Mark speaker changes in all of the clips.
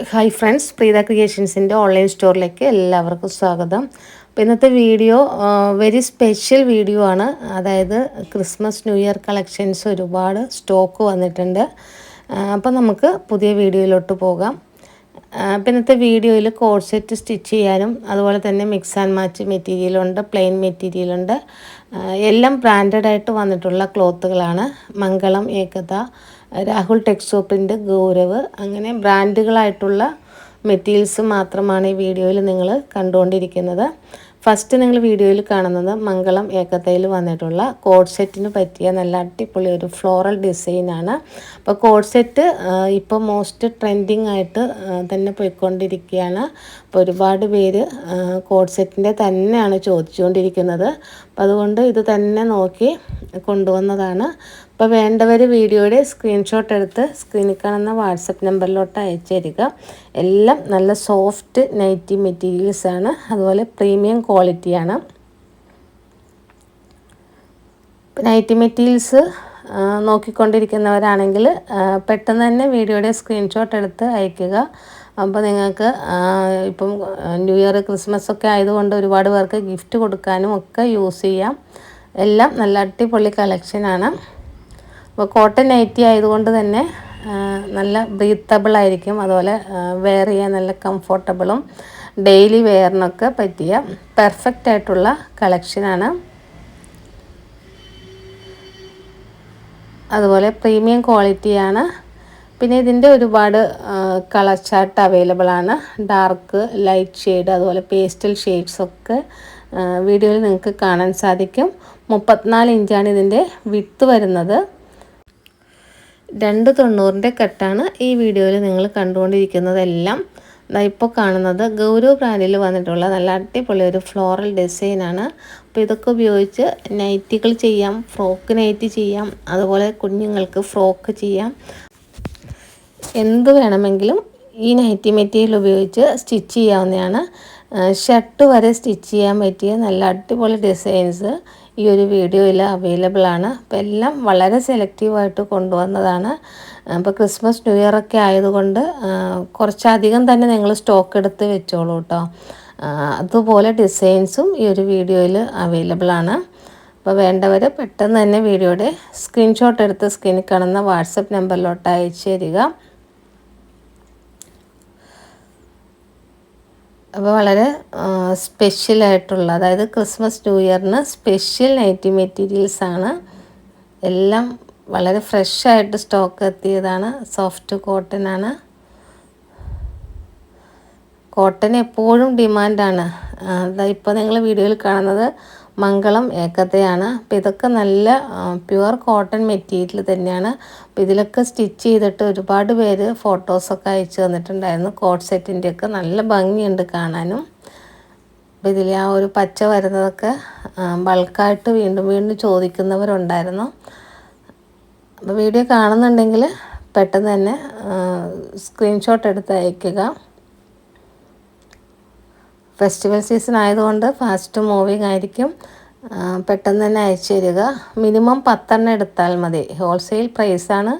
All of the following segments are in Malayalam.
Speaker 1: ഹായ് ഫ്രണ്ട്സ് പ്രീത ക്രിയേഷൻസിന്റെ ഓൺലൈൻ സ്റ്റോറിലേക്ക് എല്ലാവർക്കും സ്വാഗതം. അപ്പോൾ ഇന്നത്തെ വീഡിയോ വെരി സ്പെഷ്യൽ വീഡിയോ ആണ്. അതായത് ക്രിസ്മസ് ന്യൂ ഇയർ കളക്ഷൻസ് ഒരുപാട് സ്റ്റോക്ക് വന്നിട്ടുണ്ട്. അപ്പോൾ നമുക്ക് പുതിയ വീഡിയോയിലോട്ട് പോകാം. അപ്പം ഇന്നത്തെ വീഡിയോയിൽ കോഴ്സെറ്റ് സ്റ്റിച്ച് ചെയ്യാനും അതുപോലെ തന്നെ മിക്സ് ആൻഡ് മാച്ച് മെറ്റീരിയലുണ്ട് പ്ലെയിൻ മെറ്റീരിയലുണ്ട് എല്ലാം ബ്രാൻഡഡ് ആയിട്ട് വന്നിട്ടുള്ള ക്ലോത്തുകളാണ് മംഗളം ഏകത രാഹുൽ ടെക്സോപ്പിന്റെ ഗൗരവ്. അങ്ങനെ ബ്രാൻഡുകളായിട്ടുള്ള മെറ്റീരിയൽസ് മാത്രമാണ് ഈ വീഡിയോയിൽ നിങ്ങൾ കണ്ടുകൊണ്ടിരിക്കുന്നത്. ഫസ്റ്റ് നിങ്ങൾ വീഡിയോയിൽ കാണുന്നത് മംഗളം ഏക്കത്തയിൽ വന്നിട്ടുള്ള കോഡ് സെറ്റിന് പറ്റിയ നല്ല അടിപൊളി ഒരു ഫ്ലോറൽ ഡിസൈനാണ് അപ്പോൾ കോഡ് സെറ്റ് ഇപ്പോൾ മോസ്റ്റ് ട്രെൻഡിങ് ആയിട്ട് തന്നെ പോയിക്കൊണ്ടിരിക്കുകയാണ്. അപ്പോൾ ഒരുപാട് പേര് കോഡ് സെറ്റിന്റെ തന്നെയാണ് ചോദിച്ചുകൊണ്ടിരിക്കുന്നത്. അപ്പോൾ അതുകൊണ്ട് ഇത് തന്നെ നോക്കി കൊണ്ടുവന്നതാണ്. അപ്പോൾ വേണ്ടവർ വീഡിയോയുടെ സ്ക്രീൻഷോട്ട് എടുത്ത് സ്ക്രീനിൽ കാണുന്ന വാട്സപ്പ് നമ്പറിലോട്ട് അയച്ചു തരിക എല്ലാം നല്ല സോഫ്റ്റ് നൈറ്റി മെറ്റീരിയൽസ് ആണ്. അതുപോലെ പ്രീമിയം ക്വാളിറ്റിയാണ് നൈറ്റി മെറ്റീരിയൽസ് നോക്കിക്കൊണ്ടിരിക്കുന്നവരാണെങ്കിൽ പെട്ടെന്ന് തന്നെ വീഡിയോയുടെ സ്ക്രീൻഷോട്ട് എടുത്ത് അയക്കുക. അപ്പോൾ നിങ്ങൾക്ക് ഇപ്പം ന്യൂ ഇയർ ക്രിസ്മസ് ഒക്കെ ആയതുകൊണ്ട് ഒരുപാട് പേർക്ക് ഗിഫ്റ്റ് കൊടുക്കാനും ഒക്കെ യൂസ് ചെയ്യാം. എല്ലാം നല്ല അടിപൊളി കളക്ഷനാണ് അപ്പോൾ കോട്ടൺ നൈറ്റി ആയതുകൊണ്ട് തന്നെ നല്ല ബ്രീത്തബിൾ ആയിരിക്കും. അതുപോലെ വെയർ ചെയ്യാൻ നല്ല കംഫർട്ടബിളും ഡെയിലി വെയറിനൊക്കെ പറ്റിയ പെർഫെക്റ്റ് ആയിട്ടുള്ള കളക്ഷനാണ് അതുപോലെ പ്രീമിയം ക്വാളിറ്റിയാണ് പിന്നെ ഇതിന്റെ ഒരുപാട് കളർ ചാർട്ട് അവൈലബിൾ ആണ്. ഡാർക്ക് ലൈറ്റ് ഷെയ്ഡ് അതുപോലെ പേസ്റ്റൽ ഷെയ്ഡ്സ് ഒക്കെ വീഡിയോയിൽ നിങ്ങൾക്ക് കാണാൻ സാധിക്കും. മുപ്പത്തിനാല് ഇഞ്ചാണ് ഇതിന്റെ വിത്ത് വരുന്നത്. രണ്ട് തൊണ്ണൂറിന്റെ കട്ടാണ് ഈ വീഡിയോയിൽ നിങ്ങൾ കണ്ടുകൊണ്ടിരിക്കുന്നതെല്ലാം. ഇപ്പോൾ കാണുന്നത് ഗൗരവ് ബ്രാൻഡിൽ വന്നിട്ടുള്ള നല്ല അടിപൊളി ഒരു ഫ്ലോറൽ ഡിസൈനാണ് അപ്പോൾ ഇതൊക്കെ ഉപയോഗിച്ച് നൈറ്റികൾ ചെയ്യാം ഫ്രോക്ക് നൈറ്റ് ചെയ്യാം അതുപോലെ കുഞ്ഞുങ്ങൾക്ക് ഫ്രോക്ക് ചെയ്യാം. എന്ത് വേണമെങ്കിലും ഈ നൈറ്റി മെറ്റീരിയൽ ഉപയോഗിച്ച് സ്റ്റിച്ച് ചെയ്യാവുന്നതാണ്. ഷർട്ട് വരെ സ്റ്റിച്ച് ചെയ്യാൻ പറ്റിയ നല്ല അടിപൊളി ഡിസൈൻസ് ഈ ഒരു വീഡിയോയിൽ അവൈലബിൾ ആണ്. അപ്പോൾ എല്ലാം വളരെ സെലക്റ്റീവായിട്ട് കൊണ്ടുവന്നതാണ്. അപ്പോൾ ക്രിസ്മസ് ന്യൂ ഇയർ ഒക്കെ ആയതുകൊണ്ട് കുറച്ചധികം തന്നെ നിങ്ങൾ സ്റ്റോക്ക് എടുത്ത് വെച്ചോളൂ കേട്ടോ അതുപോലെ ഡിസൈൻസും ഈ ഒരു വീഡിയോയിൽ അവൈലബിൾ ആണ്. അപ്പോൾ വേണ്ടവർ പെട്ടെന്ന് തന്നെ വീഡിയോയുടെ സ്ക്രീൻഷോട്ട് എടുത്ത് സ്ക്രീനിൽ കാണുന്ന വാട്സപ്പ് നമ്പറിലോട്ട് അയച്ചു തരിക. അപ്പോൾ വളരെ സ്പെഷ്യലായിട്ടുള്ള അതായത് ക്രിസ്മസ് ന്യൂ ഇയറിന് സ്പെഷ്യൽ നൈറ്റി മെറ്റീരിയൽസ് ആണ്. എല്ലാം വളരെ ഫ്രഷായിട്ട് സ്റ്റോക്ക് എത്തിയതാണ്. സോഫ്റ്റ് കോട്ടൺ ആണ്. കോട്ടൺ എപ്പോഴും ഡിമാൻഡാണ് ഇപ്പോൾ നിങ്ങൾ വീഡിയോയിൽ കാണുന്നത് മംഗളം ഏക്കത്തെയാണ്. അപ്പോൾ ഇതൊക്കെ നല്ല പ്യുവർ കോട്ടൺ മെറ്റീരിയൽ തന്നെയാണ്. അപ്പോൾ ഇതിലൊക്കെ സ്റ്റിച്ച് ചെയ്തിട്ട് ഒരുപാട് പേര് ഫോട്ടോസൊക്കെ അയച്ചു തന്നിട്ടുണ്ടായിരുന്നു. കോട്ട് സെറ്റിന്റെയൊക്കെ നല്ല ഭംഗിയുണ്ട് കാണാനും. അപ്പോൾ ഇതിൽ ആ ഒരു പച്ച വരുന്നതൊക്കെ ബൾക്കായിട്ട് വീണ്ടും വീണ്ടും ചോദിക്കുന്നവരുണ്ടായിരുന്നു. അപ്പോൾ വീഡിയോ കാണുന്നുണ്ടെങ്കിൽ പെട്ടെന്ന് തന്നെ സ്ക്രീൻഷോട്ട് എടുത്ത് അയയ്ക്കുക ഫെസ്റ്റിവൽ സീസൺ ആയതുകൊണ്ട് ഫാസ്റ്റ് മൂവിങ് ആയിരിക്കും. പെട്ടെന്ന് തന്നെ അയച്ചു തരിക. മിനിമം പത്തെണ്ണം എടുത്താൽ മതി. ഹോൾസെയിൽ പ്രൈസാണ്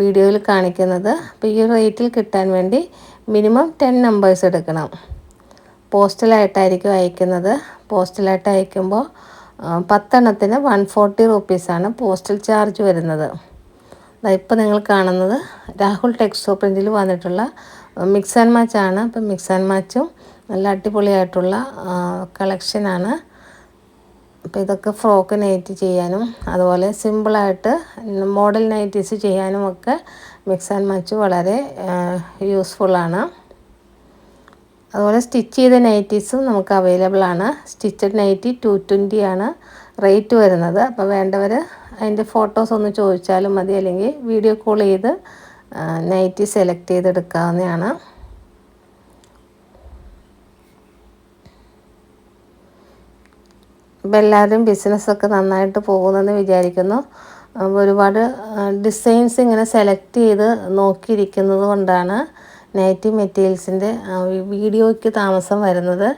Speaker 1: വീഡിയോയിൽ കാണിക്കുന്നത്. അപ്പോൾ ഈ റേറ്റിൽ കിട്ടാൻ വേണ്ടി മിനിമം ടെൻ നമ്പേഴ്സ് എടുക്കണം. പോസ്റ്റലായിട്ടായിരിക്കും അയക്കുന്നത്. പോസ്റ്റലായിട്ട് അയക്കുമ്പോൾ പത്തെണ്ണത്തിന് വൺ ഫോർട്ടി റുപ്പീസാണ് പോസ്റ്റൽ ചാർജ് വരുന്നത്. ഇപ്പോൾ നിങ്ങൾ കാണുന്നത് രാഹുൽ ടെക്സ്റ്റോ പ്രിന്റിൽ വന്നിട്ടുള്ള മിക്സ് ആൻഡ് മാച്ചാണ് അപ്പം മിക്സ് ആൻഡ് മാച്ചും നല്ല അടിപൊളിയായിട്ടുള്ള കളക്ഷനാണ്. അപ്പോൾ ഇതൊക്കെ ഫ്രോക്ക് നൈറ്റ് ചെയ്യാനും അതുപോലെ സിമ്പിളായിട്ട് മോഡൽ നൈറ്റീസ് ചെയ്യാനും ഒക്കെ മിക്സ് ആൻഡ് മച്ച് വളരെ യൂസ്ഫുള്ളാണ്. അതുപോലെ സ്റ്റിച്ച് ചെയ്ത നൈറ്റീസും നമുക്ക് അവൈലബിൾ ആണ് സ്റ്റിച്ചഡ് നൈറ്റി ടു ട്വന്റി ആണ് റേറ്റ് വരുന്നത്. അപ്പോൾ വേണ്ടവർ അതിന്റെ ഫോട്ടോസ് ഒന്ന് ചോദിച്ചാലും മതി അല്ലെങ്കിൽ വീഡിയോ കോൾ ചെയ്ത് നൈറ്റി സെലക്ട് ചെയ്തെടുക്കാവുന്നതാണ്. ഇപ്പം എല്ലാവരും ബിസിനസ്സൊക്കെ നന്നായിട്ട് പോകുന്നെന്ന് വിചാരിക്കുന്നു. ഒരുപാട് ഡിസൈൻസ് ഇങ്ങനെ സെലക്ട് ചെയ്ത് നോക്കിയിരിക്കുന്നത് കൊണ്ടാണ് നൈറ്റി മെറ്റീരിയൽസിന്റെ വീഡിയോയ്ക്ക് താമസം വരുന്നത്.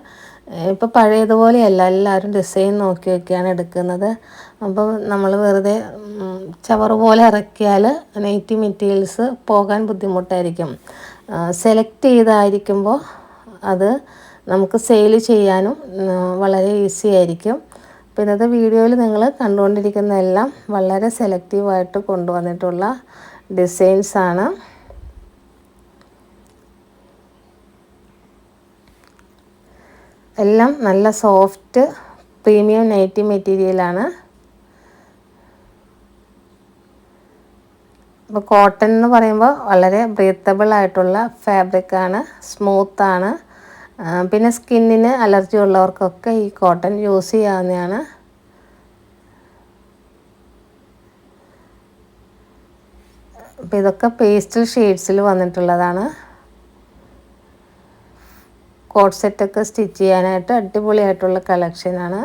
Speaker 1: ഇപ്പോൾ പഴയതുപോലെയല്ല എല്ലാവരും ഡിസൈൻ നോക്കി നോക്കിയാണ് എടുക്കുന്നത്. അപ്പം നമ്മൾ വെറുതെ ചവറ് പോലെ ഇറക്കിയാൽ നൈറ്റി മെറ്റീരിയൽസ് പോകാൻ ബുദ്ധിമുട്ടായിരിക്കും. സെലക്ട് ചെയ്തായിരിക്കുമ്പോൾ അത് നമുക്ക് സെയിൽ ചെയ്യാനും വളരെ ഈസി ആയിരിക്കും. അപ്പോൾ ഇന്നത്തെ വീഡിയോയിൽ നിങ്ങൾ കണ്ടുകൊണ്ടിരിക്കുന്ന എല്ലാം വളരെ സെലക്റ്റീവായിട്ട് കൊണ്ടുവന്നിട്ടുള്ള ഡിസൈൻസാണ് എല്ലാം നല്ല സോഫ്റ്റ് പ്രീമിയം നൈറ്റി മെറ്റീരിയലാണ് ഇപ്പോൾ കോട്ടൺ എന്ന് പറയുമ്പോൾ വളരെ ബ്രീത്തബിൾ ആയിട്ടുള്ള ഫാബ്രിക്കാണ് സ്മൂത്താണ് പിന്നെ സ്കിന്നിന് അലർജി ഉള്ളവർക്കൊക്കെ ഈ കോട്ടൺ യൂസ് ചെയ്യാവുന്നതാണ്. അപ്പോൾ ഇതൊക്കെ പേസ്റ്റൽ ഷെയ്ഡ്സിൽ വന്നിട്ടുള്ളതാണ്. കോട്ട് സെറ്റൊക്കെ സ്റ്റിച്ച് ചെയ്യാനായിട്ട് അടിപൊളിയായിട്ടുള്ള കളക്ഷനാണ്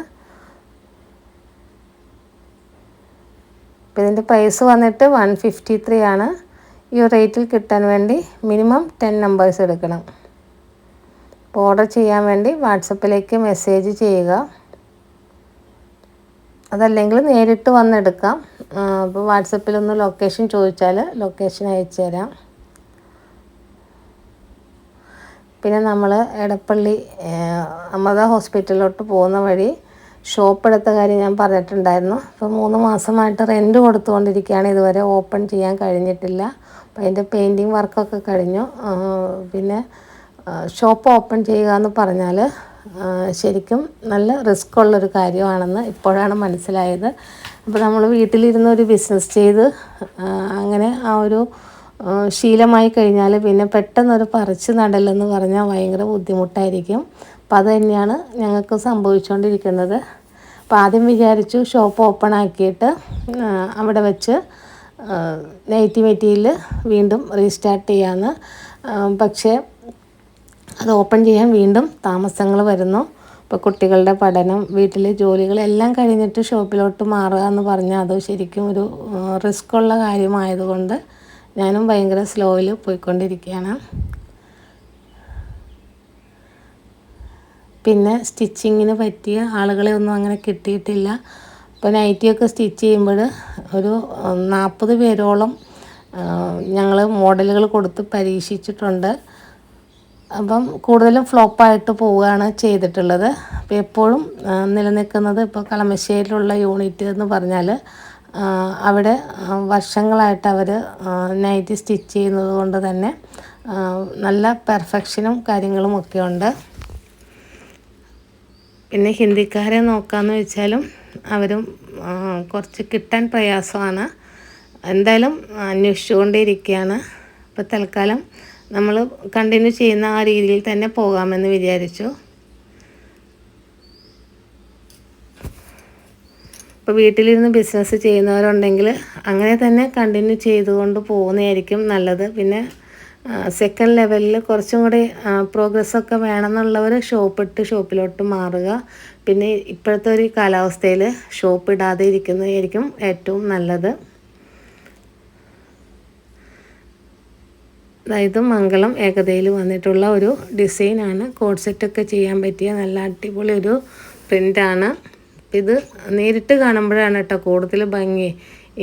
Speaker 1: അപ്പോൾ ഇതിന്റെ പ്രൈസ് വന്നിട്ട് വൺ ഫിഫ്റ്റി ത്രീ ആണ്. ഈ റേറ്റിൽ കിട്ടാൻ വേണ്ടി മിനിമം ടെൻ നമ്പേഴ്സ് എടുക്കണം. ഓർഡർ ചെയ്യാൻ വേണ്ടി വാട്സപ്പിലേക്ക് മെസ്സേജ് ചെയ്യുക. അതല്ലെങ്കിൽ നേരിട്ട് വന്നെടുക്കാം അപ്പോൾ വാട്സപ്പിലൊന്ന് ലൊക്കേഷൻ ചോദിച്ചാൽ ലൊക്കേഷൻ അയച്ചു തരാം. പിന്നെ നമ്മൾ എടപ്പള്ളി അമൃത ഹോസ്പിറ്റലിലോട്ട് പോകുന്ന വഴി ഷോപ്പ് എടുത്ത കാര്യം ഞാൻ പറഞ്ഞിട്ടുണ്ടായിരുന്നു. അപ്പോൾ മൂന്ന് മാസമായിട്ട് റെന്റ് കൊടുത്തുകൊണ്ടിരിക്കുകയാണ്. ഇതുവരെ ഓപ്പൺ ചെയ്യാൻ കഴിഞ്ഞിട്ടില്ല. അപ്പോൾ അതിന്റെ പെയിന്റിങ് വർക്കൊക്കെ കഴിഞ്ഞു. പിന്നെ ഷോപ്പ് ഓപ്പൺ ചെയ്യുക എന്ന് പറഞ്ഞാൽ ശരിക്കും നല്ല റിസ്ക് ഉള്ളൊരു കാര്യമാണെന്ന് ഇപ്പോഴാണ് മനസ്സിലായത്. അപ്പോൾ നമ്മൾ വീട്ടിലിരുന്ന് ഒരു ബിസിനസ് ചെയ്ത് അങ്ങനെ ആ ഒരു ശീലമായി കഴിഞ്ഞാൽ പിന്നെ പെട്ടെന്നൊരു പറിച്ച് നടലെന്ന് പറഞ്ഞാൽ ഭയങ്കര ബുദ്ധിമുട്ടായിരിക്കും. അപ്പോൾ അത് തന്നെയാണ് ഞങ്ങൾക്ക് സംഭവിച്ചുകൊണ്ടിരിക്കുന്നത് അപ്പോൾ ആദ്യം വിചാരിച്ചു ഷോപ്പ് ഓപ്പൺ ആക്കിയിട്ട് അവിടെ വെച്ച് നൈറ്റി മെറ്റീരിയൽ വീണ്ടും റീസ്റ്റാർട്ട് ചെയ്യാമെന്ന് പക്ഷേ അത് ഓപ്പൺ ചെയ്യാൻ വീണ്ടും താമസങ്ങൾ വരുന്നു. ഇപ്പോൾ കുട്ടികളുടെ പഠനം വീട്ടിലെ ജോലികളെല്ലാം കഴിഞ്ഞിട്ട് ഷോപ്പിലോട്ട് മാറുക എന്ന് പറഞ്ഞാൽ അത് ശരിക്കും ഒരു റിസ്ക് ഉള്ള കാര്യമായതുകൊണ്ട് ഞാനും ഭയങ്കര സ്ലോയിൽ പോയിക്കൊണ്ടിരിക്കുകയാണ്. പിന്നെ സ്റ്റിച്ചിങ്ങിന് പറ്റിയ ആളുകളെ ഒന്നും അങ്ങനെ കിട്ടിയിട്ടില്ല. ഇപ്പോൾ നൈറ്റിയൊക്കെ സ്റ്റിച്ച് ചെയ്യുമ്പോൾ ഒരു നാൽപ്പത് പേരോളം ഞങ്ങൾ മോഡലുകൾ കൊടുത്ത് പരീക്ഷിച്ചിട്ടുണ്ട്. അപ്പം കൂടുതലും ഫ്ലോപ്പായിട്ട് പോവുകയാണ് ചെയ്തിട്ടുള്ളത്. അപ്പോൾ എപ്പോഴും നിലനിൽക്കുന്നത് ഇപ്പോൾ കളമശ്ശേരിയിലുള്ള യൂണിറ്റ് എന്ന് പറഞ്ഞാൽ അവിടെ വർഷങ്ങളായിട്ട് അവർ നൈറ്റി സ്റ്റിച്ച് ചെയ്യുന്നത് കൊണ്ട് തന്നെ നല്ല പെർഫെക്ഷനും കാര്യങ്ങളും ഒക്കെ ഉണ്ട്. പിന്നെ ഹിന്ദിക്കാരെ നോക്കാമെന്ന് വെച്ചാലും അവരും കുറച്ച് കിട്ടാൻ പ്രയാസമാണ്. എന്തായാലും അന്വേഷിച്ചുകൊണ്ടേയിരിക്കുകയാണ്. ഇപ്പോൾ തൽക്കാലം നമ്മൾ കണ്ടിന്യൂ ചെയ്യുന്ന ആ രീതിയിൽ തന്നെ പോകാമെന്ന് വിചാരിച്ചു. ഇപ്പോൾ വീട്ടിലിരുന്ന് ബിസിനസ് ചെയ്യുന്നവരുണ്ടെങ്കിൽ അങ്ങനെ തന്നെ കണ്ടിന്യൂ ചെയ്തുകൊണ്ട് പോകുന്നതായിരിക്കും നല്ലത്. പിന്നെ സെക്കൻഡ് ലെവലിൽ കുറച്ചും കൂടി പ്രോഗ്രസ്സൊക്കെ വേണമെന്നുള്ളവർ ഷോപ്പ് ഇട്ട് ഷോപ്പിലോട്ട് മാറുക. പിന്നെ ഇപ്പോഴത്തെ ഒരു കാലാവസ്ഥയിൽ ഷോപ്പ് ഇടാതെ ഇരിക്കുന്നതായിരിക്കും ഏറ്റവും നല്ലത്. അതായത് മംഗളം ഏകതയിൽ വന്നിട്ടുള്ള ഒരു ഡിസൈനാണ്. കോഡ് സെറ്റൊക്കെ ചെയ്യാൻ പറ്റിയ നല്ല അടിപൊളി ഒരു പ്രിന്റാണ് ഇത് നേരിട്ട് കാണുമ്പോഴാണ് കേട്ടോ കൂടുതൽ ഭംഗി.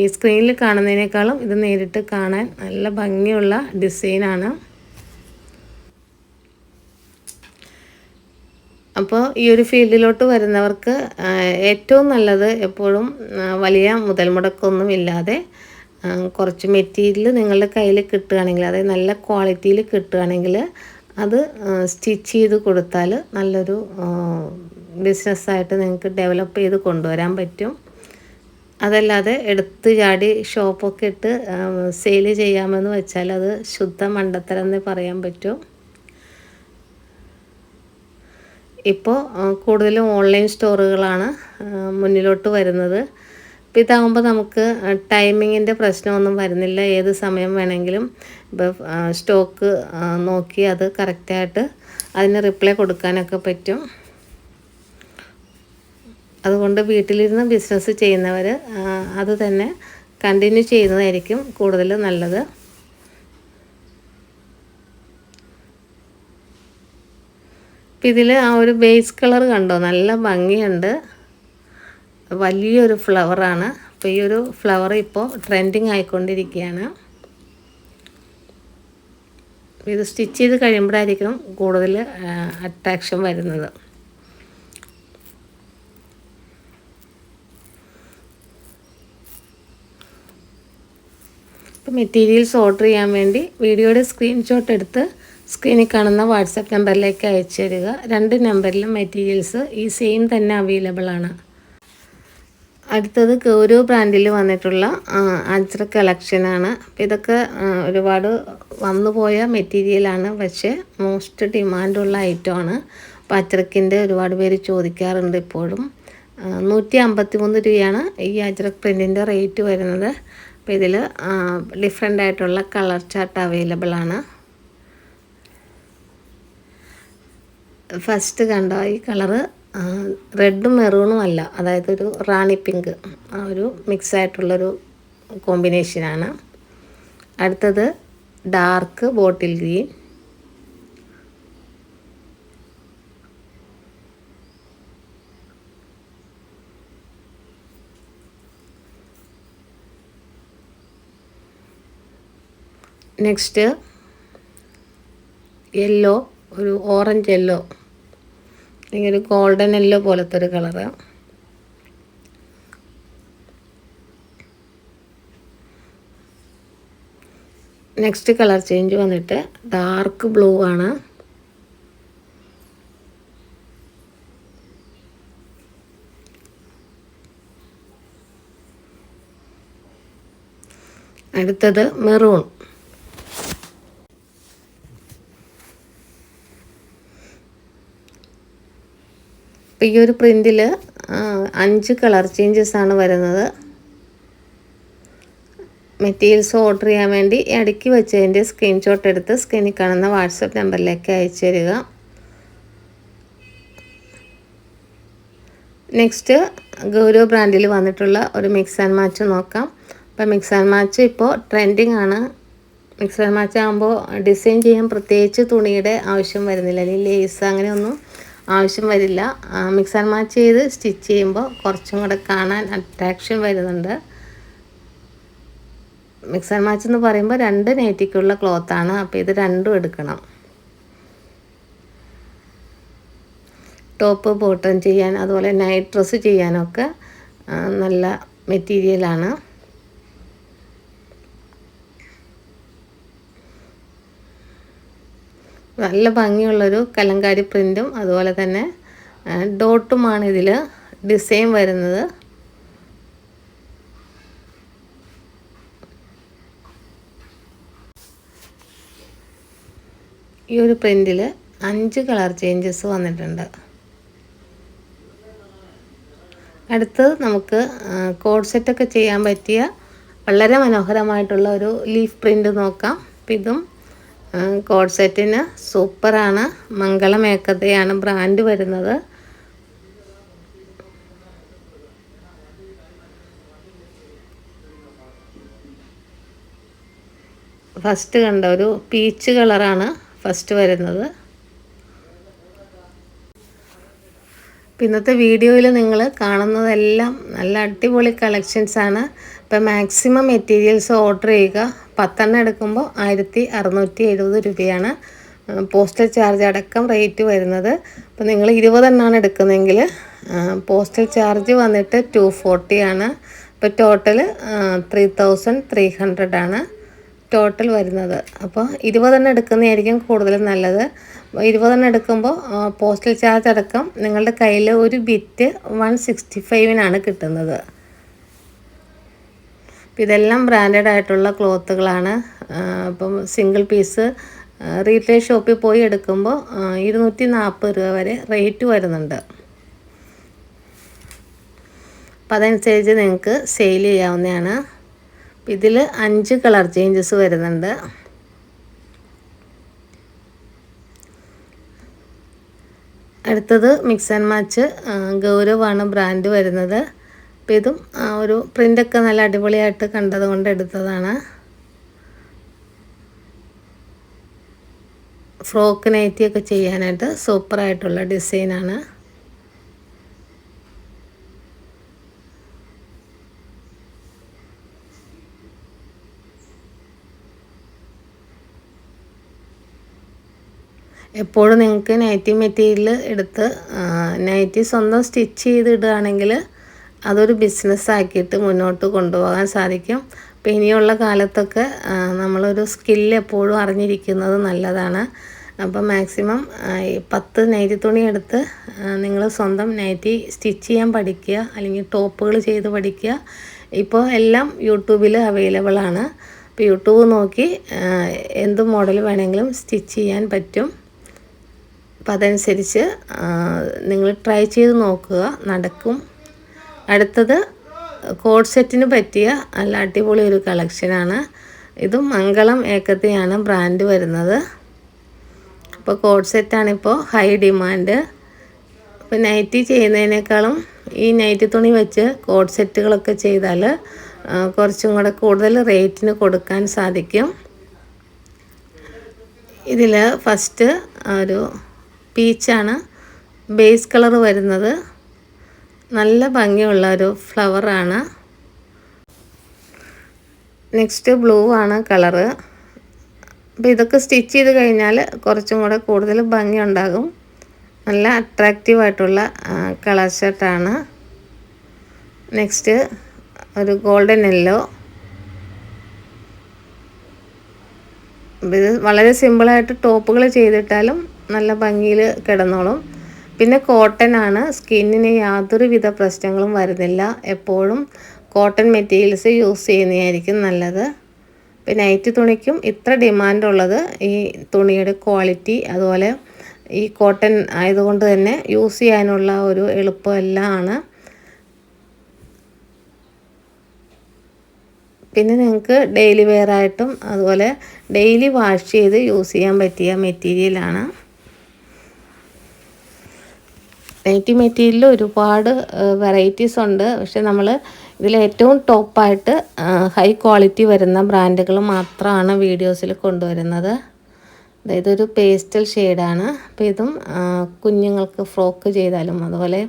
Speaker 1: ഈ സ്ക്രീനിൽ കാണുന്നതിനേക്കാളും ഇത് നേരിട്ട് കാണാൻ നല്ല ഭംഗിയുള്ള ഡിസൈനാണ്. അപ്പോൾ ഈ ഒരു ഫീൽഡിലോട്ട് വരുന്നവർക്ക് ഏറ്റവും നല്ലത് എപ്പോഴും വലിയ മുതൽ മുടക്കൊന്നും ഇല്ലാതെ കുറച്ച് മെറ്റീരിയൽ നിങ്ങളുടെ കയ്യിൽ കിട്ടുകയാണെങ്കിൽ അതായത് നല്ല ക്വാളിറ്റിയിൽ കിട്ടുകയാണെങ്കിൽ അത് സ്റ്റിച്ച് ചെയ്ത് കൊടുത്താൽ നല്ലൊരു ബിസിനസ്സായിട്ട് നിങ്ങൾക്ക് ഡെവലപ്പ് ചെയ്ത് കൊണ്ടുവരാൻ പറ്റും. അതല്ലാതെ എടുത്ത് ചാടി ഷോപ്പൊക്കെ ഇട്ട് സെയിൽ ചെയ്യാമെന്ന് വെച്ചാൽ അത് ശുദ്ധ മണ്ടത്തരം എന്നേ പറയാൻ പറ്റും. ഇപ്പോൾ കൂടുതലും ഓൺലൈൻ സ്റ്റോറുകളാണ് മുന്നിലോട്ട് വരുന്നത്. അപ്പോൾ ഇതാകുമ്പോൾ നമുക്ക് ടൈമിങ്ങിന്റെ പ്രശ്നമൊന്നും വരുന്നില്ല. ഏത് സമയം വേണമെങ്കിലും ഇപ്പോൾ സ്റ്റോക്ക് നോക്കി അത് കറക്റ്റായിട്ട് അതിന് റിപ്ലൈ കൊടുക്കാനൊക്കെ പറ്റും. അതുകൊണ്ട് വീട്ടിലിരുന്ന് ബിസിനസ് ചെയ്യുന്നവർ അത് തന്നെ കണ്ടിന്യൂ ചെയ്യുന്നതായിരിക്കും കൂടുതൽ നല്ലത്. ഇപ്പം ഇതിൽ ആ ഒരു ബേസ് കളർ കണ്ടോ? നല്ല ഭംഗിയുണ്ട്. വലിയൊരു ഫ്ലവറാണ് അപ്പോൾ ഈ ഒരു ഫ്ലവർ ഇപ്പോൾ ട്രെൻഡിങ് ആയിക്കൊണ്ടിരിക്കുകയാണ്. ഇത് സ്റ്റിച്ച് ചെയ്ത് കഴിയുമ്പോഴായിരിക്കും കൂടുതൽ അട്രാക്ഷൻ വരുന്നത്. ഇപ്പോൾ മെറ്റീരിയൽസ് ഓർഡർ ചെയ്യാൻ വേണ്ടി വീഡിയോയുടെ സ്ക്രീൻഷോട്ട് എടുത്ത് സ്ക്രീനിൽ കാണുന്ന വാട്സപ്പ് നമ്പറിലേക്ക് അയച്ചു തരിക. രണ്ട് നമ്പറിലും മെറ്റീരിയൽസ് ഈ സെയിം തന്നെ അവൈലബിൾ ആണ്. അടുത്തത് ഗൗരവ് ബ്രാൻഡിൽ വന്നിട്ടുള്ള അജ്ര കളക്ഷനാണ്. അപ്പോൾ ഇതൊക്കെ ഒരുപാട് ഒരുപാട് വന്നുപോയ മെറ്റീരിയലാണ്. പക്ഷേ മോസ്റ്റ് ഡിമാൻഡുള്ള ഐറ്റമാണ്. അപ്പോൾ അജ്രക്കിന്റെ ഒരുപാട് പേര് ചോദിക്കാറുണ്ട് ഇപ്പോഴും. നൂറ്റി അമ്പത്തി മൂന്ന് രൂപയാണ് ഈ അജ്രക് പ്രിന്റിന്റെ റേറ്റ് വരുന്നത്. അപ്പോൾ ഇതിൽ ഡിഫറെന്റ് ആയിട്ടുള്ള കളർ ചാർട്ട് അവൈലബിൾ ആണ് ഫസ്റ്റ് കണ്ടോ ഈ കളറ്? റെഡും മെറൂണും അല്ല. അതായത് ഒരു റാണി പിങ്ക്. ആ ഒരു മിക്സ് ആയിട്ടുള്ളൊരു കോമ്പിനേഷനാണ് അടുത്തത് dark bottle green next yellow ഒരു ഓറഞ്ച് യെല്ലോ അല്ലെങ്കിൽ ഒരു ഗോൾഡൻ യെല്ലോ പോലത്തെ ഒരു കളറ് നെക്സ്റ്റ് കളർ ചേഞ്ച് വന്നിട്ട് ഡാർക്ക് ബ്ലൂ ആണ്. അടുത്തത് മെറൂൺ ഈ ഒരു പ്രിന്റിൽ അഞ്ച് കളർ ചേഞ്ചസ് ആണ് വരുന്നത്. മെറ്റീരിയൽസ് ഓർഡർ ചെയ്യാൻ വേണ്ടി ഇടയ്ക്ക് വെച്ചതിന്റെ സ്ക്രീൻഷോട്ട് എടുത്ത് സ്ക്രീനിൽ കാണുന്ന വാട്സപ്പ് നമ്പറിലേക്ക് അയച്ചു തരിക. നെക്സ്റ്റ് ഗൗരവ് ബ്രാൻഡിൽ വന്നിട്ടുള്ള ഒരു മിക്സ് ആൻഡ് മാച്ച് നോക്കാം. അപ്പോൾ മിക്സ് ആൻഡ് മാച്ച് ഇപ്പോൾ ട്രെൻഡിങ് ആണ്. മിക്സ് ആൻഡ് മാച്ച് ആകുമ്പോൾ ഡിസൈൻ ചെയ്യാൻ പ്രത്യേകിച്ച് തുണിയുടെ ആവശ്യം വരുന്നില്ല. അല്ലെങ്കിൽ ലേസ് അങ്ങനെയൊന്നും ആവശ്യം വരില്ല. മിക്സ് ആൻഡ് മാച്ച് ചെയ്ത് സ്റ്റിച്ച് ചെയ്യുമ്പോൾ കുറച്ചും കൂടെ കാണാൻ അട്രാക്ഷൻ വരുന്നുണ്ട്. മിക്സ് ആൻഡ് മാച്ച് എന്ന് പറയുമ്പോൾ രണ്ട് നേറ്റിക്കുള്ള ക്ലോത്താണ് അപ്പോൾ ഇത് രണ്ടും എടുക്കണം. ടോപ്പ് ബോട്ടം ചെയ്യാൻ അതുപോലെ നൈറ്റ് ഡ്രസ്സ് ചെയ്യാനൊക്കെ നല്ല മെറ്റീരിയലാണ് നല്ല ഭംഗിയുള്ളൊരു കലങ്കാരി പ്രിന്റും അതുപോലെ തന്നെ ഡോട്ടുമാണ് ഇതിൽ ഡിസൈൻ വരുന്നത്. ഈ ഒരു പ്രിന്റിൽ അഞ്ച് കളർ ചേഞ്ചസ് വന്നിട്ടുണ്ട്. അടുത്തത് നമുക്ക് കോഡ് സെറ്റൊക്കെ ചെയ്യാൻ പറ്റിയ വളരെ മനോഹരമായിട്ടുള്ള ഒരു ലീഫ് പ്രിന്റ് നോക്കാം. അപ്പം ഇതും കോഡ് സെറ്റിന് സൂപ്പറാണ്. മംഗളം ഏക്കതയാണ് ബ്രാൻഡ് വരുന്നത്. ഫസ്റ്റ് കണ്ട ഒരു പീച്ച് കളറാണ് ഫസ്റ്റ് വരുന്നത്. ഇന്നത്തെ വീഡിയോയിൽ നിങ്ങൾ കാണുന്നതെല്ലാം നല്ല അടിപൊളി കളക്ഷൻസ് ഇപ്പം മാക്സിമം മെറ്റീരിയൽസ് ഓർഡർ ചെയ്യുക. പത്തെണ്ണം എടുക്കുമ്പോൾ ആയിരത്തി അറുന്നൂറ്റി എഴുപത് രൂപയാണ് പോസ്റ്റൽ ചാർജ് അടക്കം റേറ്റ് വരുന്നത്. അപ്പോൾ നിങ്ങൾ ഇരുപതെണ്ണമാണ് എടുക്കുന്നതെങ്കിൽ പോസ്റ്റൽ ചാർജ് വന്നിട്ട് ടു ഫോർട്ടിയാണ് അപ്പോൾ total three thousand three hundred ആണ് ടോട്ടൽ വരുന്നത്. അപ്പോൾ ഇരുപതെണ്ണം എടുക്കുന്നതായിരിക്കും കൂടുതൽ നല്ലത്. ഇരുപതെണ്ണം എടുക്കുമ്പോൾ പോസ്റ്റൽ ചാർജ് അടക്കം നിങ്ങളുടെ കയ്യിൽ ഒരു ബിറ്റ് വൺ സിക്സ്റ്റി ഫൈവിനാണ് കിട്ടുന്നത്. ഇതെല്ലാം ബ്രാൻഡഡ് ആയിട്ടുള്ള ക്ലോത്തുകളാണ് അപ്പം സിംഗിൾ പീസ് റീറ്റെയിൽ ഷോപ്പിൽ പോയി എടുക്കുമ്പോൾ ഇരുന്നൂറ്റി നാൽപ്പത് രൂപ വരെ റേറ്റ് വരുന്നുണ്ട്. അപ്പം അതനുസരിച്ച് നിങ്ങൾക്ക് സെയിൽ ചെയ്യാവുന്നതാണ്. ഇതിൽ അഞ്ച് കളർ ചേഞ്ചസ് വരുന്നുണ്ട്. അടുത്തത് മിക്സ് ആൻഡ് മാച്ച് ഗൗരവാണ് ബ്രാൻഡ് വരുന്നത്. അപ്പോൾ ഇതും ഒരു പ്രിന്റൊക്കെ നല്ല അടിപൊളിയായിട്ട് കണ്ടത് കൊണ്ട് എടുത്തതാണ്. ഫ്രോക്ക് നൈറ്റിയൊക്കെ ചെയ്യാനായിട്ട് സൂപ്പറായിട്ടുള്ള ഡിസൈനാണ്. എപ്പോഴും നിങ്ങൾക്ക് നൈറ്റി മെറ്റീരിയൽ എടുത്ത് നൈറ്റി സ്വന്തം സ്റ്റിച്ച് ചെയ്തിടുകയാണെങ്കിൽ അതൊരു ബിസിനസ് ആക്കിയിട്ട് മുന്നോട്ട് കൊണ്ടുപോകാൻ സാധിക്കും. അപ്പോൾ ഇനിയുള്ള കാലത്തൊക്കെ നമ്മളൊരു സ്കില്ല് എപ്പോഴും അറിഞ്ഞിരിക്കുന്നത് നല്ലതാണ്. അപ്പോൾ മാക്സിമം പത്ത് നൈറ്റി തുണി എടുത്ത് നിങ്ങൾ സ്വന്തം നൈറ്റി സ്റ്റിച്ച് ചെയ്യാൻ പഠിക്കുക അല്ലെങ്കിൽ ടോപ്പുകൾ ചെയ്ത് പഠിക്കുക. ഇപ്പോൾ എല്ലാം യൂട്യൂബിൽ അവൈലബിൾ ആണ്. അപ്പോൾ യൂട്യൂബ് നോക്കി എന്ത് മോഡൽ വേണമെങ്കിലും സ്റ്റിച്ച് ചെയ്യാൻ പറ്റും. അപ്പം അതനുസരിച്ച് നിങ്ങൾ ട്രൈ ചെയ്ത് നോക്കുക നടക്കും. അടുത്തത് കോഡ് സെറ്റിന് പറ്റിയ നല്ല അടിപൊളി ഒരു കളക്ഷനാണ് ഇത് മംഗളം ഏക്കത്തെയാണ് ബ്രാൻഡ് വരുന്നത്. അപ്പോൾ കോഡ് സെറ്റാണിപ്പോൾ ഹൈ ഡിമാൻഡ് ഇപ്പോൾ നൈറ്റി ചെയ്യുന്നതിനേക്കാളും ഈ നൈറ്റി തുണി വെച്ച് കോഡ് സെറ്റുകളൊക്കെ ചെയ്താൽ കുറച്ചും കൂടെ കൂടുതൽ റേറ്റിന് കൊടുക്കാൻ സാധിക്കും. ഇതിൽ ഫസ്റ്റ് ഒരു പീച്ചാണ് ബേസ് കളർ വരുന്നത്. നല്ല ഭംഗിയുള്ള ഒരു ഫ്ലവറാണ് നെക്സ്റ്റ് ബ്ലൂ ആണ് കളറ് അപ്പോൾ ഇതൊക്കെ സ്റ്റിച്ച് ചെയ്ത് കഴിഞ്ഞാൽ കുറച്ചും കൂടെ കൂടുതൽ ഭംഗി ഉണ്ടാകും. നല്ല അട്രാക്റ്റീവ് ആയിട്ടുള്ള കളർ ഷർട്ടാണ് നെക്സ്റ്റ് ഒരു ഗോൾഡൻ യെല്ലോ ഇത് വളരെ സിമ്പിളായിട്ട് ടോപ്പുകൾ ചെയ്തിട്ടാലും നല്ല ഭംഗിയിൽ കിടന്നോളും. പിന്നെ കോട്ടൺ ആണ്. സ്കിന്നിന് യാതൊരുവിധ പ്രശ്നങ്ങളും വരുന്നില്ല. എപ്പോഴും കോട്ടൺ മെറ്റീരിയൽസ് യൂസ് ചെയ്യുന്നതായിരിക്കും നല്ലത്. പിന്നെ നൈറ്റ് തുണിക്കും ഇത്ര ഡിമാൻഡുള്ളത് ഈ തുണിയുടെ ക്വാളിറ്റി അതുപോലെ ഈ കോട്ടൺ ആയതുകൊണ്ട് തന്നെ യൂസ് ചെയ്യാനുള്ള ഒരു എളുപ്പമെല്ലാം ആണ്. പിന്നെ നിങ്ങൾക്ക് ഡെയിലി വെയർ ആയിട്ടും അതുപോലെ ഡെയിലി വാഷ് ചെയ്ത് യൂസ് ചെയ്യാൻ പറ്റിയ മെറ്റീരിയലാണ് നൈറ്റി മെറ്റീരിയലിൽ ഒരുപാട് വെറൈറ്റീസ് ഉണ്ട്. പക്ഷെ നമ്മൾ ഇതിൽ ഏറ്റവും ടോപ്പായിട്ട് ഹൈ ക്വാളിറ്റി വരുന്ന ബ്രാൻഡുകൾ മാത്രമാണ് വീഡിയോസിൽ കൊണ്ടുവരുന്നത്. ഒരു പേസ്റ്റൽ ഷെയ്ഡാണ് അപ്പോൾ ഇതും കുഞ്ഞുങ്ങൾക്ക് ഫ്രോക്ക് ചെയ്താലും അതുപോലെ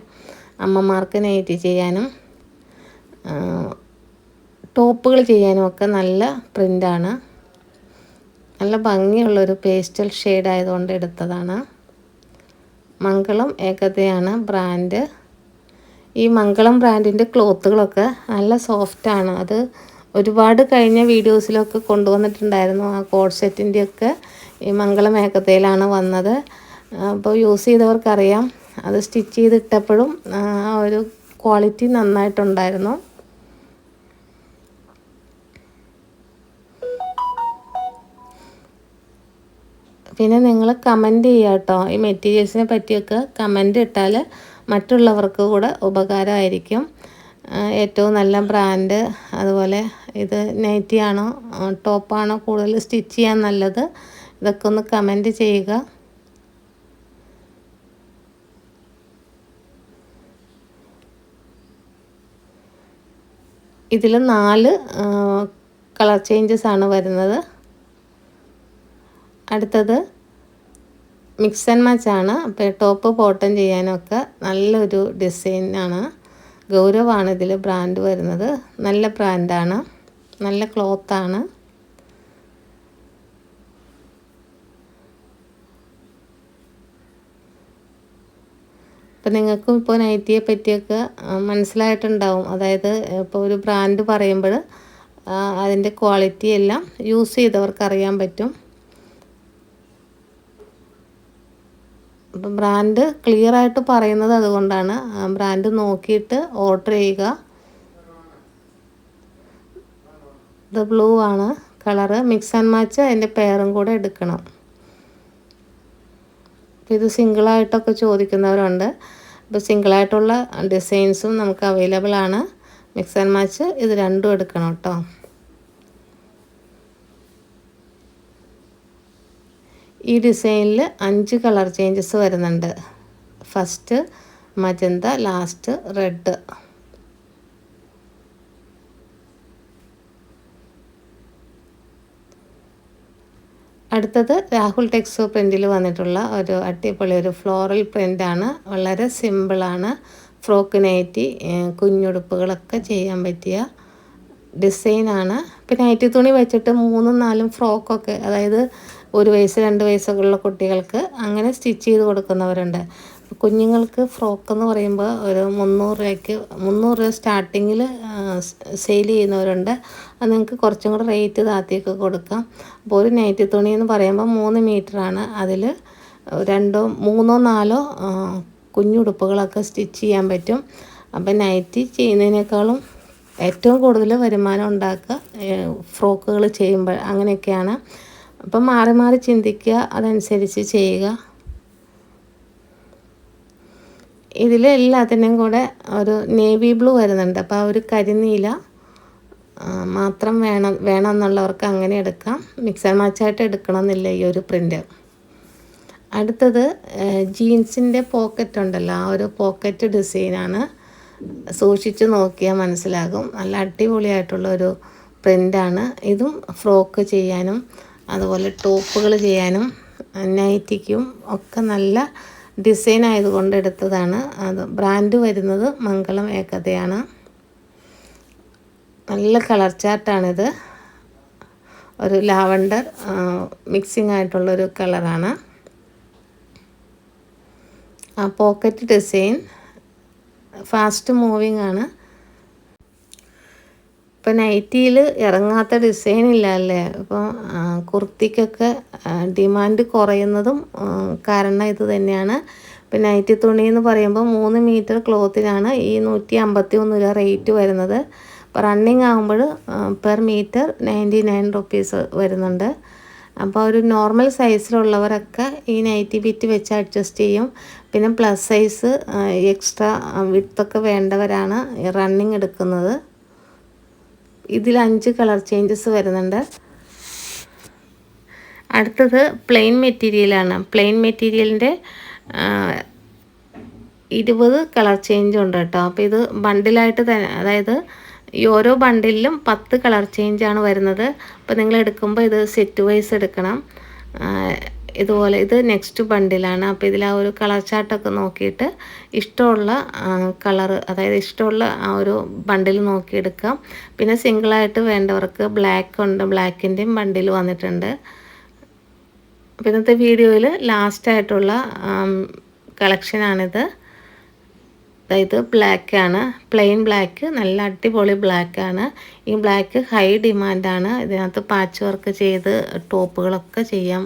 Speaker 1: അമ്മമാർക്ക് നൈറ്റി ചെയ്യാനും ടോപ്പുകൾ ചെയ്യാനും ഒക്കെ നല്ല പ്രിന്റാണ് നല്ല ഭംഗിയുള്ളൊരു പേസ്റ്റൽ ഷെയ്ഡ് ആയതുകൊണ്ട് എടുത്തതാണ്. മംഗളം ഏകതയാണ് ബ്രാൻഡ് ഈ മംഗളം ബ്രാൻഡിന്റെ ക്ലോത്തുകളൊക്കെ നല്ല സോഫ്റ്റാണ് അത് ഒരുപാട് കഴിഞ്ഞ വീഡിയോസിലൊക്കെ കൊണ്ടുവന്നിട്ടുണ്ടായിരുന്നു ആ കോഡ് സെറ്റിന്റെയൊക്കെ ഈ മംഗളം ഏകതയിലാണ് വന്നത്. അപ്പോൾ യൂസ് ചെയ്തവർക്കറിയാം. അത് സ്റ്റിച്ച് ചെയ്തിട്ടപ്പോഴും ആ ഒരു ക്വാളിറ്റി നന്നായിട്ടുണ്ടായിരുന്നു. പിന്നെ നിങ്ങൾ കമന്റ് ചെയ്യുക കേട്ടോ ഈ മെറ്റീരിയൽസിനെ പറ്റിയൊക്കെ കമന്റ് ഇട്ടാൽ മറ്റുള്ളവർക്ക് കൂടെ ഉപകാരമായിരിക്കും. ഏറ്റവും നല്ല ബ്രാൻഡ് അതുപോലെ ഇത് നൈറ്റി ആണോ ടോപ്പാണോ കൂടുതൽ സ്റ്റിച്ച് ചെയ്യാൻ നല്ലത് ഇതൊക്കെ ഒന്ന് കമന്റ് ചെയ്യുക. ഇതിൽ നാല് കളർ ചേഞ്ചസ് ആണ് വരുന്നത്. അടുത്തത് മിക്സ് ആൻഡ് മാച്ച് ആണ്. അപ്പോൾ ടോപ്പ് ബോട്ടം ചെയ്യാനൊക്കെ നല്ലൊരു ഡിസൈനാണ് ഗൗരവാണ് ഇതിൽ ബ്രാൻഡ് വരുന്നത്. നല്ല ബ്രാൻഡാണ് നല്ല ക്ലോത്താണ് അപ്പം നിങ്ങൾക്കും ഇപ്പോൾ നൈറ്റിയെ പറ്റിയൊക്കെ മനസ്സിലായിട്ടുണ്ടാവും. അതായത് ഇപ്പോൾ ഒരു ബ്രാൻഡ് പറയുമ്പോൾ അതിന്റെ ക്വാളിറ്റി എല്ലാം യൂസ് ചെയ്തവർക്ക് അറിയാൻ പറ്റും. അപ്പം ബ്രാൻഡ് ക്ലിയർ ആയിട്ട് പറയുന്നത് അതുകൊണ്ടാണ്. ബ്രാൻഡ് നോക്കിയിട്ട് ഓർഡർ ചെയ്യുക. ഇത് ബ്ലൂ ആണ് കളറ്. മിക്സ് ആൻഡ് മാച്ച് അതിന്റെ പെയറും കൂടെ എടുക്കണം. ഇത് സിംഗിളായിട്ടൊക്കെ ചോദിക്കുന്നവരുണ്ട്. അപ്പോൾ സിംഗിളായിട്ടുള്ള ഡിസൈൻസും നമുക്ക് അവൈലബിൾ ആണ്. മിക്സ് ആൻഡ് മാച്ച് ഇത് രണ്ടും എടുക്കണം കേട്ടോ. ഈ ഡിസൈനിൽ അഞ്ച് കളർ ചേഞ്ചസ് വരുന്നുണ്ട്. ഫസ്റ്റ് മജന്ത ലാസ്റ്റ് റെഡ് അടുത്തത് രാഹുൽ ടെക്സോ പ്രിന്റിൽ വന്നിട്ടുള്ള ഒരു അടിപൊളി ഒരു ഫ്ലോറൽ പ്രിന്റാണ് വളരെ സിമ്പിളാണ് ഫ്രോക്ക് നൈറ്റി കുഞ്ഞുടുപ്പുകളൊക്കെ ചെയ്യാൻ പറ്റിയ ഡിസൈനാണ് പിന്നെ നൈറ്റി തുണി വെച്ചിട്ട് മൂന്നും നാലും ഫ്രോക്കൊക്കെ അതായത് ഒരു വയസ്സ് രണ്ട് വയസ്സൊക്കെയുള്ള കുട്ടികൾക്ക് അങ്ങനെ സ്റ്റിച്ച് ചെയ്ത് കൊടുക്കുന്നവരുണ്ട്. കുഞ്ഞുങ്ങൾക്ക് ഫ്രോക്ക് എന്ന് പറയുമ്പോൾ ഒരു മുന്നൂറ് രൂപയ്ക്ക് മുന്നൂറ് രൂപ സ്റ്റാർട്ടിങ്ങിൽ സെയിൽ ചെയ്യുന്നവരുണ്ട്. അത് നിങ്ങൾക്ക് കുറച്ചും കൂടെ റേറ്റ് താത്തിയൊക്കെ കൊടുക്കാം. അപ്പോൾ ഒരു നൈറ്റി തുണി എന്ന് പറയുമ്പോൾ മൂന്ന് മീറ്ററാണ് അതിൽ രണ്ടോ മൂന്നോ നാലോ കുഞ്ഞുടുപ്പുകളൊക്കെ സ്റ്റിച്ച് ചെയ്യാൻ പറ്റും. അപ്പം നൈറ്റി ചെയ്യുന്നതിനേക്കാളും ഏറ്റവും കൂടുതൽ വരുമാനം ഉണ്ടാക്കുക ഫ്രോക്കുകൾ ചെയ്യുമ്പോൾ അങ്ങനെയൊക്കെയാണ്. അപ്പം മാറി മാറി ചിന്തിക്കുക അതനുസരിച്ച് ചെയ്യുക. ഇതിൽ എല്ലാത്തിനും കൂടെ ഒരു നേവി ബ്ലൂ വരുന്നുണ്ട്. അപ്പോൾ ആ ഒരു കരിനീല മാത്രം വേണം വേണം എന്നുള്ളവർക്ക് അങ്ങനെ എടുക്കാം. മിക്സർ ആൻഡ് മാച്ചായിട്ട് എടുക്കണമെന്നില്ല ഈ ഒരു പ്രിന്റ് അടുത്തത് ജീൻസിന്റെ പോക്കറ്റ് ഉണ്ടല്ലോ. ആ ഒരു പോക്കറ്റ് ഡിസൈനാണ്. സൂക്ഷിച്ച് നോക്കിയാൽ മനസ്സിലാകും. നല്ല അടിപൊളിയായിട്ടുള്ള ഒരു പ്രിന്റാണ് ഇതും ഫ്രോക്ക് ചെയ്യാനും അതുപോലെ ടോപ്പുകൾ ചെയ്യാനും നൈറ്റിക്കും ഒക്കെ നല്ല ഡിസൈൻ ആയതുകൊണ്ട് എടുത്തതാണ്. അത് ബ്രാൻഡ് വരുന്നത് മംഗളം ഏകതയാണ്. നല്ല കളർ ചാർട്ടാണിത് ഒരു ലാവണ്ടർ മിക്സിംഗ് ആയിട്ടുള്ളൊരു കളറാണ് ആ പോക്കറ്റ് ഡിസൈൻ ഫാസ്റ്റ് മൂവിങ് ആണ്. ഇപ്പം നൈറ്റിയിൽ ഇറങ്ങാത്ത ഡിസൈൻ ഇല്ല അല്ലേ അപ്പോൾ കുർത്തിക്കൊക്കെ ഡിമാൻഡ് കുറയുന്നതും കാരണം ഇത് തന്നെയാണ്. ഇപ്പം നൈറ്റി തുണി എന്ന് പറയുമ്പോൾ മൂന്ന് മീറ്റർ ക്ലോത്തിനാണ് ഈ നൂറ്റി അമ്പത്തി ഒന്ന് രൂപ റേറ്റ് വരുന്നത്. അപ്പോൾ റണ്ണിങ് ആകുമ്പോൾ per metre ninety nine rupees വരുന്നുണ്ട്. അപ്പോൾ ഒരു നോർമൽ സൈസിലുള്ളവരൊക്കെ ഈ നൈറ്റി ബിറ്റ് വെച്ച് അഡ്ജസ്റ്റ് ചെയ്യും. പിന്നെ പ്ലസ് സൈസ് എക്സ്ട്രാ വിത്തൊക്കെ വേണ്ടവരാണ് റണ്ണിങ് എടുക്കുന്നത്. ഇതിൽ അഞ്ച് കളർ ചേഞ്ചസ് വരുന്നുണ്ട്. അടുത്തത് പ്ലെയിൻ മെറ്റീരിയലാണ് പ്ലെയിൻ മെറ്റീരിയലിന്റെ ഇരുപത് കളർ ചേഞ്ച് ഉണ്ട് കേട്ടോ. അപ്പോൾ ഇത് ബണ്ടിലായിട്ട് തന്നെ അതായത് ഈ ഓരോ ബണ്ടിലും പത്ത് കളർ ചേഞ്ചാണ് വരുന്നത്. അപ്പോൾ നിങ്ങൾ എടുക്കുമ്പോൾ ഇത് സെറ്റ് വൈസ് എടുക്കണം. ഇതുപോലെ ഇത് നെക്സ്റ്റ് ബണ്ടിലാണ് അപ്പോൾ ഇതിൽ ആ ഒരു കളർ ചാർട്ടൊക്കെ നോക്കിയിട്ട് ഇഷ്ടമുള്ള കളർ അതായത് ഇഷ്ടമുള്ള ആ ഒരു ബണ്ടിൽ നോക്കിയെടുക്കാം. പിന്നെ സിംഗിളായിട്ട് വേണ്ടവർക്ക് ബ്ലാക്ക് ഉണ്ട്. ബ്ലാക്കിന്റെയും ബണ്ടിൽ വന്നിട്ടുണ്ട്. അപ്പോൾ ഇന്നത്തെ വീഡിയോയിൽ ലാസ്റ്റായിട്ടുള്ള കളക്ഷനാണിത് അതായത് ബ്ലാക്കാണ് പ്ലെയിൻ ബ്ലാക്ക് നല്ല അടിപൊളി ബ്ലാക്കാണ് ഈ ബ്ലാക്ക് ഹൈ ഡിമാൻഡാണ് ഇതിനകത്ത് പാച്ച് വർക്ക് ചെയ്ത് ടോപ്പുകളൊക്കെ ചെയ്യാം.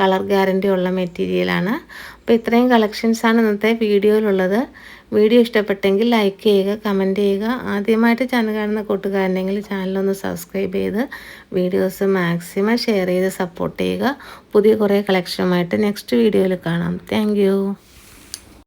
Speaker 1: കളർ ഗ്യാരന്റി ഉള്ള മെറ്റീരിയലാണ് അപ്പോൾ ഇത്രയും കളക്ഷൻസാണ് ഇന്നത്തെ വീഡിയോയിലുള്ളത് വീഡിയോ ഇഷ്ടപ്പെട്ടെങ്കിൽ ലൈക്ക് ചെയ്യുക കമന്റ് ചെയ്യുക. ആദ്യമായിട്ട് ചാനൽ കാണുന്ന കൂട്ടുകാരുണ്ടെങ്കിൽ ചാനലൊന്ന് സബ്സ്ക്രൈബ് ചെയ്ത് വീഡിയോസ് മാക്സിമം ഷെയർ ചെയ്ത് സപ്പോർട്ട് ചെയ്യുക. പുതിയ കുറേ കളക്ഷനുമായിട്ട് നെക്സ്റ്റ് വീഡിയോയിൽ കാണാം. താങ്ക്